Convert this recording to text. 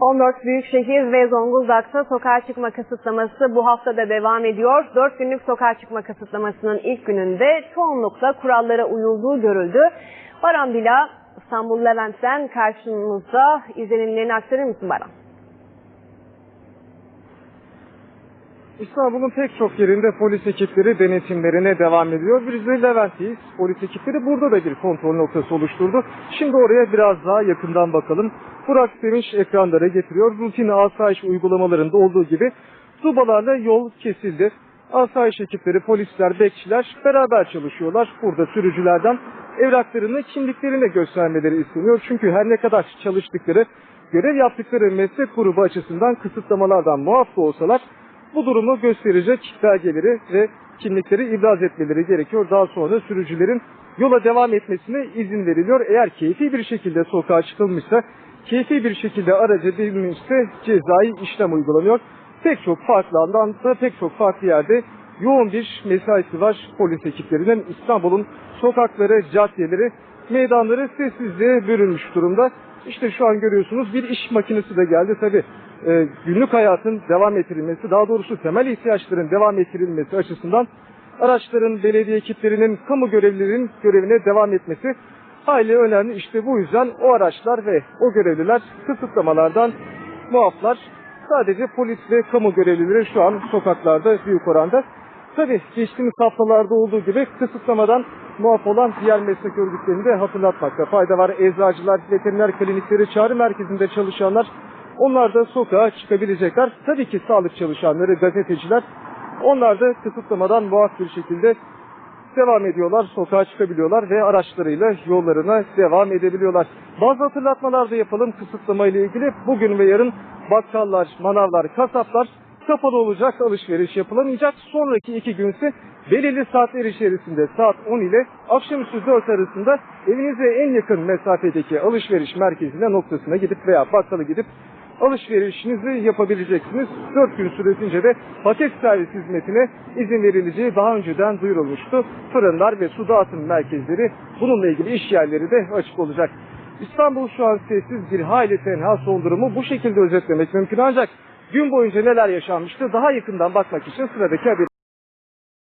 14 büyükşehir ve Zonguldak'ta sokağa çıkma kısıtlaması bu hafta da devam ediyor. 4 günlük sokağa çıkma kısıtlamasının ilk gününde çoğunlukla kurallara uyulduğu görüldü. Baran Bila İstanbul Levent'ten karşımızda izlenimlerini aktarır mısın Baran? İstanbul'un pek çok yerinde polis ekipleri denetimlerine devam ediyor. Biz de Levent'teyiz. Polis ekipleri burada da bir kontrol noktası oluşturdu. Şimdi oraya biraz daha yakından bakalım. Burak Sevinç ekranlara getiriyor. Rutin asayiş uygulamalarında olduğu gibi dubalarla yol kesildi. Asayiş ekipleri, polisler, bekçiler beraber çalışıyorlar. Burada sürücülerden evraklarını, kimliklerini göstermeleri isteniyor. Çünkü her ne kadar çalıştıkları, görev yaptıkları meslek grubu açısından kısıtlamalardan muaf da olsalar bu durumu gösterecek belgeleri ve kimlikleri ibraz etmeleri gerekiyor. Daha sonra sürücülerin yola devam etmesine izin veriliyor. Eğer keyfi bir şekilde sokağa çıkılmışsa, keyfi bir şekilde araca binilmişse cezai işlem uygulanıyor. Pek çok farklı alanda, pek çok farklı yerde yoğun bir mesaisi var polis ekiplerinin. İstanbul'un sokakları, caddeleri, meydanları sessizliğe bürünmüş durumda. İşte şu an görüyorsunuz bir iş makinesi de geldi. Tabi e, günlük hayatın devam ettirilmesi, daha doğrusu temel ihtiyaçların devam ettirilmesi açısından araçların, belediye ekiplerinin, kamu görevlilerinin görevine devam etmesi hayli önemli. İşte bu yüzden o araçlar ve o görevliler kısıtlamalardan muaflar. Sadece polis ve kamu görevlileri şu an sokaklarda büyük oranda. Tabii geçtiğimiz haftalarda olduğu gibi kısıtlamadan muaf olan diğer meslek örgütlerini de hatırlatmakta fayda var. Eczacılar, veteriner klinikleri, çağrı merkezinde çalışanlar onlar da sokağa çıkabilecekler. Tabii ki sağlık çalışanları, gazeteciler onlar da kısıtlamadan muaf bir şekilde devam ediyorlar, sokağa çıkabiliyorlar ve araçlarıyla yollarına devam edebiliyorlar. Bazı hatırlatmalar da yapalım kısıtlama ile ilgili. Bugün ve yarın bakkallar, manavlar, kasaplar kapalı olacak, alışveriş yapılamayacak. Sonraki iki günse belirli saatler içerisinde saat 10 ile akşamüstü 4 arasında evinize en yakın mesafedeki alışveriş merkezine noktasına gidip veya bakkala gidip alışverişinizi yapabileceksiniz. 4 gün süresince de paket servis hizmetine izin verileceği daha önceden duyurulmuştu. Fırınlar ve su dağıtım merkezleri bununla ilgili iş yerleri de açık olacak. İstanbul şu an sessiz bir hayli tenha son durumu bu şekilde özetlemek mümkün ancak gün boyunca neler yaşanmıştı daha yakından bakmak için sıradaki haberi